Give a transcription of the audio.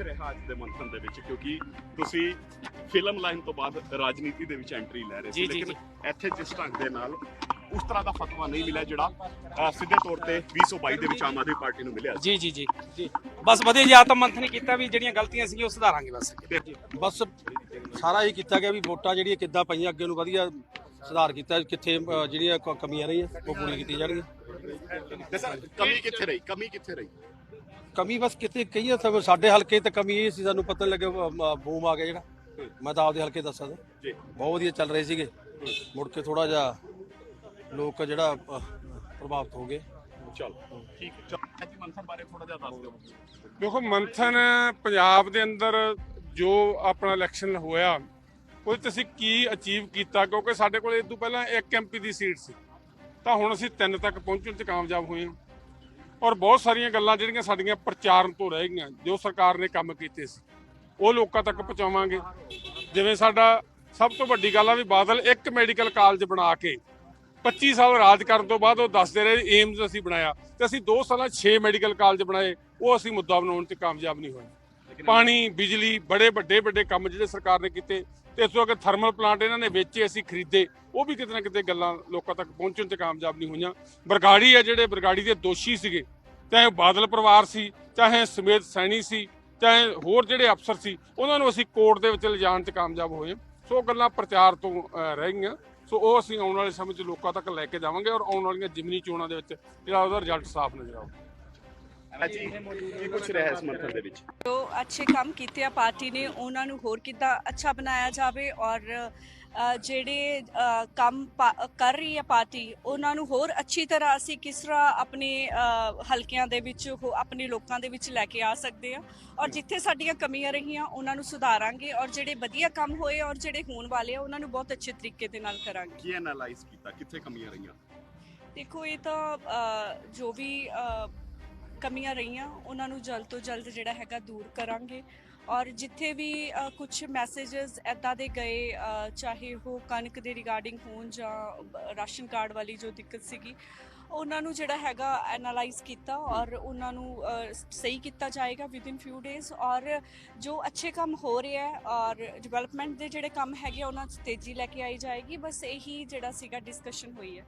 ਕੁਝ ਰਿਹਾ ਅੱਜ ਦੇ ਮੰਥਨ ਦੇ ਵਿੱਚ ਕਿਉਂਕਿ ਤੁਸੀਂ ਫਿਲਮ ਲਾਈਨ ਤੋਂ ਬਾਅਦ ਰਾਜਨੀਤੀ ਦੇ ਵਿੱਚ ਐਂਟਰੀ ਲੈ ਰਹੇ ਸੀ ਲੇਕਿਨ ਇੱਥੇ ਜਿਸ ਢੰਗ ਦੇ ਨਾਲ ਉਸ ਤਰ੍ਹਾਂ ਦਾ ਫਤਵਾ ਨਹੀਂ ਮਿਲਿਆ ਜਿਹੜਾ ਸਿੱਧੇ ਤੌਰ ਤੇ 2022 ਦੇ ਵਿੱਚ ਆਮ ਆਦਮੀ ਪਾਰਟੀ ਨੂੰ ਮਿਲਿਆ ਸੀ। ਜੀ ਜੀ ਜੀ ਜੀ। ਬਸ ਵਧੀਆ ਜੀ ਆਤਮ ਮੰਥਨ ਕੀਤਾ ਵੀ ਜਿਹੜੀਆਂ ਗਲਤੀਆਂ ਸੀਗੀਆਂ ਉਹ ਸੁਧਾਰਾਂਗੇ ਬਸ। ਬਸ ਸਾਰਾ ਹੀ ਕੀਤਾ ਗਿਆ ਵੀ ਵੋਟਾਂ ਜਿਹੜੀਆਂ ਕਿੱਦਾਂ ਪਈਆਂ ਅੱਗੇ ਨੂੰ ਵਧੀਆ ਸੁਧਾਰ ਕੀਤਾ ਕਿੱਥੇ ਜਿਹੜੀਆਂ ਕਮੀਆਂ ਰਹੀਆਂ ਉਹ ਪੂਰੀਆਂ ਕੀਤੀਆਂ ਜਾਣਗੀਆਂ। ਕਮੀ ਕਿੱਥੇ ਰਹੀ? ਕਮੀ ਕਿੱਥੇ ਰਹੀ? ਕਮੀ ਬਸ ਕਿਤੇ ਕਹੀਏ ਤਾਂ ਸਾਡੇ ਹਲਕੇ ਤੇ ਕਮੀ ਇਹ ਸੀ ਸਾਨੂੰ ਪਤਾ ਮ, ਬੂਮ ਆ ਗਿਆ ਜਿਹੜਾ। ਮੈਂ ਤਾਂ ਆਪਦੇ ਹਲਕੇ ਦੱਸਾਂ ਤਾਂ। ਜੀ। ਬਹੁਤ ਵਧੀਆ ਚੱਲ ਰਹੇ ਸੀਗੇ। ਮੁੜ ਕੇ ਥੋੜਾ ਜਿਹਾ ਲੋਕ ਜਿਹੜਾ ਪ੍ਰਭਾਵਿਤ ਹੋ ਗਏ। ਚਲੋ ਠੀਕ ਹੈ। ਚਲੋ ਅੱਜ ਮੰਥਨ ਬਾਰੇ ਥੋੜਾ ਜਿਹਾ ਦੱਸ ਦਿਓ ਦੇਖੋ ਮੰਥਨ ਪੰਜਾਬ ਦੇ ਅੰਦਰ ਜੋ ਆਪਣਾ ਇਲੈਕਸ਼ਨ ਹੋਇਆ ਉਹ 'ਚ ਅਸੀਂ ਕੀ ਅਚੀਵ ਕੀਤਾ? ਕਿਉਂਕਿ ਸਾਡੇ ਕੋਲ ਇਸ ਤੋਂ ਪਹਿਲਾਂ ਇੱਕ ਐਮਪੀ ਦੀ ਸੀਟ ਸੀ। ਤਾਂ ਹੁਣ ਅਸੀਂ ਤਿੰਨ ਤੱਕ ਪਹੁੰਚਣ 'ਚ ਕਾਮਯਾਬ ਹੋਏ ਹਾਂ। ਔਰ ਬਹੁਤ ਸਾਰੀਆਂ ਗੱਲਾਂ ਜਿਹੜੀਆਂ ਸਾਡੀਆਂ ਪ੍ਰਚਾਰਨ ਤੋਂ ਰਹਿ ਗਈਆਂ ਜੋ ਸਰਕਾਰ ਨੇ ਕੰਮ ਕੀਤੇ ਸੀ ਉਹ ਲੋਕਾਂ ਤੱਕ ਪਹੁੰਚਾਵਾਂਗੇ। ਜਿਵੇਂ ਸਾਡਾ ਸਭ ਤੋਂ ਵੱਡੀ ਗੱਲ ਆ ਵੀ ਬਾਦਲ ਇੱਕ ਮੈਡੀਕਲ ਕਾਲਜ ਬਣਾ ਕੇ 25 ਸਾਲ ਰਾਜ ਕਰਨ ਤੋਂ ਬਾਅਦ ਉਹ ਦੱਸਦੇ ਰਹੇ ਏਮਸ ਅਸੀਂ ਬਣਾਇਆ ਤੇ ਅਸੀਂ 2 ਸਾਲਾਂ 'ਚ 6 ਮੈਡੀਕਲ ਕਾਲਜ ਬਣਾਏ ਉਹ ਅਸੀਂ ਮੁੱਦਾ ਬਣਾਉਣ 'ਚ ਕਾਮਯਾਬ ਨਹੀਂ ਹੋਏ। ਪਾਣੀ ਬਿਜਲੀ ਬੜੇ ਵੱਡੇ ਵੱਡੇ ਕੰਮ ਜਿਹੜੇ ਸਰਕਾਰ ਨੇ ਕੀਤੇ ਤੇ ਇਸ ਤੋਂ ਅੱਗੇ ਥਰਮਲ ਪਲਾਂਟ ਇਹਨਾਂ ਨੇ ਵੇਚੇ ਅਸੀਂ ਖਰੀਦੇ ਉਹ ਵੀ ਕਿਤੇ ਨਾ ਕਿਤੇ ਗੱਲਾਂ ਲੋਕਾਂ ਤੱਕ ਪਹੁੰਚਣ 'ਚ ਕਾਮਯਾਬ ਨਹੀਂ ਹੋਈਆਂ। ਬਰਗਾੜੀ ਆ ਜਿਹੜੇ ਬਰਗਾੜੀ ਦੇ ਦੋਸ਼ੀ ਸੀਗੇ ਚਾਹੇ ਬਾਦਲ ਪਰਿਵਾਰ ਸੀ ਚਾਹੇ ਸਮੇਤ ਸੈਣੀ ਸੀ ਚਾਹੇ ਹੋਰ ਜਿਹੜੇ ਅਫਸਰ ਸੀ ਉਹਨਾਂ ਨੂੰ ਅਸੀਂ ਕੋਰਟ ਦੇ ਵਿੱਚ ਲਿਜਾਣ 'ਚ ਕਾਮਯਾਬ ਹੋਏ ਸੋ ਗੱਲਾਂ ਪ੍ਰਚਾਰ ਤੋਂ ਰਹਿ ਗਈਆਂ। ਸੋ ਉਹ ਅਸੀਂ ਆਉਣ ਵਾਲੇ ਸਮੇਂ 'ਚ ਲੋਕਾਂ ਤੱਕ ਲੈ ਕੇ ਜਾਵਾਂਗੇ ਔਰ ਆਉਣ ਵਾਲੀਆਂ ਜਿਮਨੀ ਚੋਣਾਂ ਦੇ ਵਿੱਚ ਜਿਹੜਾ ਉਹਦਾ ਰਿਜ਼ਲਟ ਸਾਫ਼ ਨਜ਼ਰ ਆਊਗਾ। ਅੱਜ ਕੀ ਕੁਝ ਰਿਹਾ ਇਸ ਮੰਥਨ ਦੇ ਵਿੱਚ? ਜੋ ਅੱਛੇ ਕੰਮ ਕੀਤੇ ਆ ਪਾਰਟੀ ਨੇ ਉਹਨਾਂ ਨੂੰ ਹੋਰ ਕਿੱਦਾਂ ਅੱਛਾ ਬਣਾਇਆ ਜਾਵੇ ਔਰ ਜਿਹੜੇ ਕੰਮ ਕਰ ਰਹੀ ਹੈ ਪਾਰਟੀ ਉਹਨਾਂ ਨੂੰ ਹੋਰ ਅੱਛੀ ਤਰ੍ਹਾਂ ਅਸੀਂ ਕਿਸ ਤਰ੍ਹਾਂ ਆਪਣੇ ਹਲਕਿਆਂ ਦੇ ਵਿੱਚ ਉਹ ਆਪਣੇ ਲੋਕਾਂ ਦੇ ਵਿੱਚ ਲੈ ਕੇ ਆ ਸਕਦੇ ਆ ਔਰ ਜਿੱਥੇ ਸਾਡੀਆਂ ਕਮੀਆਂ ਰਹੀਆਂ ਉਹਨਾਂ ਨੂੰ ਸੁਧਾਰਾਂਗੇ ਔਰ ਜਿਹੜੇ ਵਧੀਆ ਕੰਮ ਹੋਏ ਔਰ ਜਿਹੜੇ ਹੋਣ ਵਾਲੇ ਆ ਉਹਨਾਂ ਨੂੰ ਬਹੁਤ ਅੱਛੇ ਤਰੀਕੇ ਦੇ ਨਾਲ ਕਰਾਂਗੇ। ਕੀ ਐਨਾਲਾਈਜ਼ ਕੀਤਾ? ਕਿੱਥੇ ਕਮੀਆਂ ਰਹੀਆਂ? ਦੇਖੋ ਇਹ ਤਾਂ ਜੋ ਵੀ ਕਮੀਆਂ ਰਹੀਆਂ ਉਹਨਾਂ ਨੂੰ ਜਲਦ ਤੋਂ ਜਲਦ ਜਿਹੜਾ ਹੈਗਾ ਦੂਰ ਕਰਾਂਗੇ ਔਰ ਜਿੱਥੇ ਵੀ ਕੁਝ ਮੈਸੇजेस ਐਦਾਂ ਦੇ ਗਏ ਚਾਹੇ ਉਹ ਕਣਕ ਦੇ ਰਿਗਾਰਡਿੰਗ ਹੋਣ ਜਾਂ ਰਾਸ਼ਨ ਕਾਰਡ ਵਾਲੀ ਜੋ ਦਿੱਕਤ ਸੀਗੀ ਉਹਨਾਂ ਨੂੰ ਜਿਹੜਾ ਹੈਗਾ ਐਨਾਲਾਈਜ਼ ਕੀਤਾ ਔਰ ਉਹਨਾਂ ਨੂੰ ਸਹੀ ਕੀਤਾ ਜਾਏਗਾ ਵਿਦ ਇਨ ਫਿਊ ਡੇਜ਼ ਔਰ ਜੋ ਅੱਛੇ ਕੰਮ ਹੋ ਰਿਹਾ ਹੈ ਔਰ ਡਿਵੈਲਪਮੈਂਟ ਦੇ ਜਿਹੜੇ ਕੰਮ ਹੈਗੇ ਆ, ਉਹਨਾਂ 'ਚ ਤੇਜ਼ੀ ਲੈ ਕੇ ਆਈ ਜਾਏਗੀ ਬਸ ਇਹੀ ਜਿਹੜਾ ਸੀਗਾ ਡਿਸਕਸ਼ਨ ਹੋਈ ਹੈ।